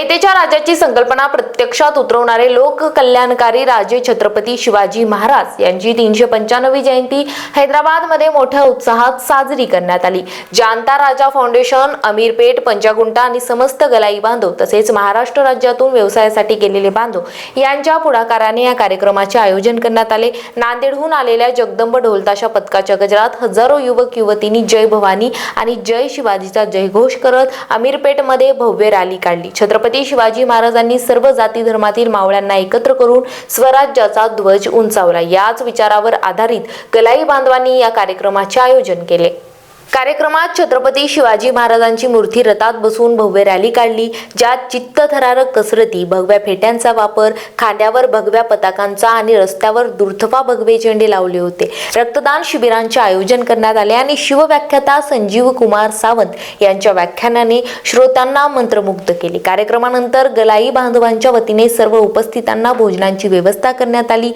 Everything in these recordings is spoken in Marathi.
रयतेच्या राजाची संकल्पना प्रत्यक्षात उतरवणारे लोक कल्याणकारी राजे छत्रपती शिवाजी महाराज यांची तीनशे पंच्याण्णवी जयंती हैदराबादमध्ये मोठ्या उत्साहात साजरी करण्यात आली. जानता राजा फाउंडेशन अमीरपेठ पंचागुंटा आणि समस्त गलाई बांधव तसेच महाराष्ट्र राज्यातून व्यवसायासाठी गेलेले बांधव यांच्या पुढाकाराने या कार्यक्रमाचे आयोजन करण्यात आले. नांदेडहून आलेल्या जगदंब ढोलताशा पथकाच्या गजरात हजारो युवक युवतींनी जय भवानी आणि जय शिवाजीचा जयघोष करत अमीरपेठमध्ये भव्य रॅली काढली. छत्रपती शिवाजी महाराजांनी सर्व जाती धर्मातील मावळ्यांना एकत्र करून स्वराज्याचा ध्वज उंचावला. याच विचारावर आधारित गलाई बांधवांनी या कार्यक्रमाचे आयोजन केले. कार्यक्रमात छत्रपती शिवाजी महाराजांची मूर्ती रथात बसून भव्य रॅली काढली ज्यात चित्तथरारक कसरती भगव्या फेट्यांचा वापर खांद्यावर भगव्या पताकांचा आणि रस्त्यावर दुर्थफा भगवे झेंडे लावले होते. रक्तदान शिबिरांचे आयोजन करण्यात आले आणि शिवव्याख्याता संजीव कुमार सावंत यांच्या व्याख्यानाने श्रोत्यांना मंत्रमुग्ध केले. कार्यक्रमानंतर गलाई बांधवांच्या वतीने सर्व उपस्थितांना भोजनांची व्यवस्था करण्यात आली.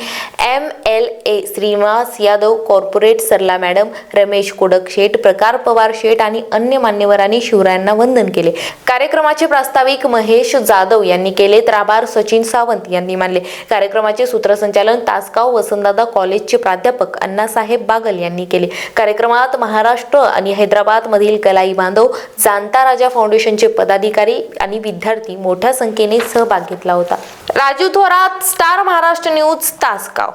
M L A Srinivas Yadav corporate Sarla madam Ramesh Kodak Sheth Sarkar Pawar Sheth आणि अन्य मान्यवरांनी शिवरायांना वंदन केले. कार्यक्रमाचे प्रास्ताविक महेश जाधव यांनी केले तर आभार सचिन सावंत यांनी मानले. कार्यक्रमाचे सूत्रसंचालन तासगाव वसंतदादा कॉलेजचे प्राध्यापक अण्णासाहेब बागल यांनी केले. कार्यक्रमात महाराष्ट्र आणि हैदराबाद मधील कलाई बांधव जाणता राजा फाउंडेशनचे पदाधिकारी आणि विद्यार्थी मोठ्या संख्येने सहभाग घेतला होता. Raju Thorat star Maharashtra news Tasgaon.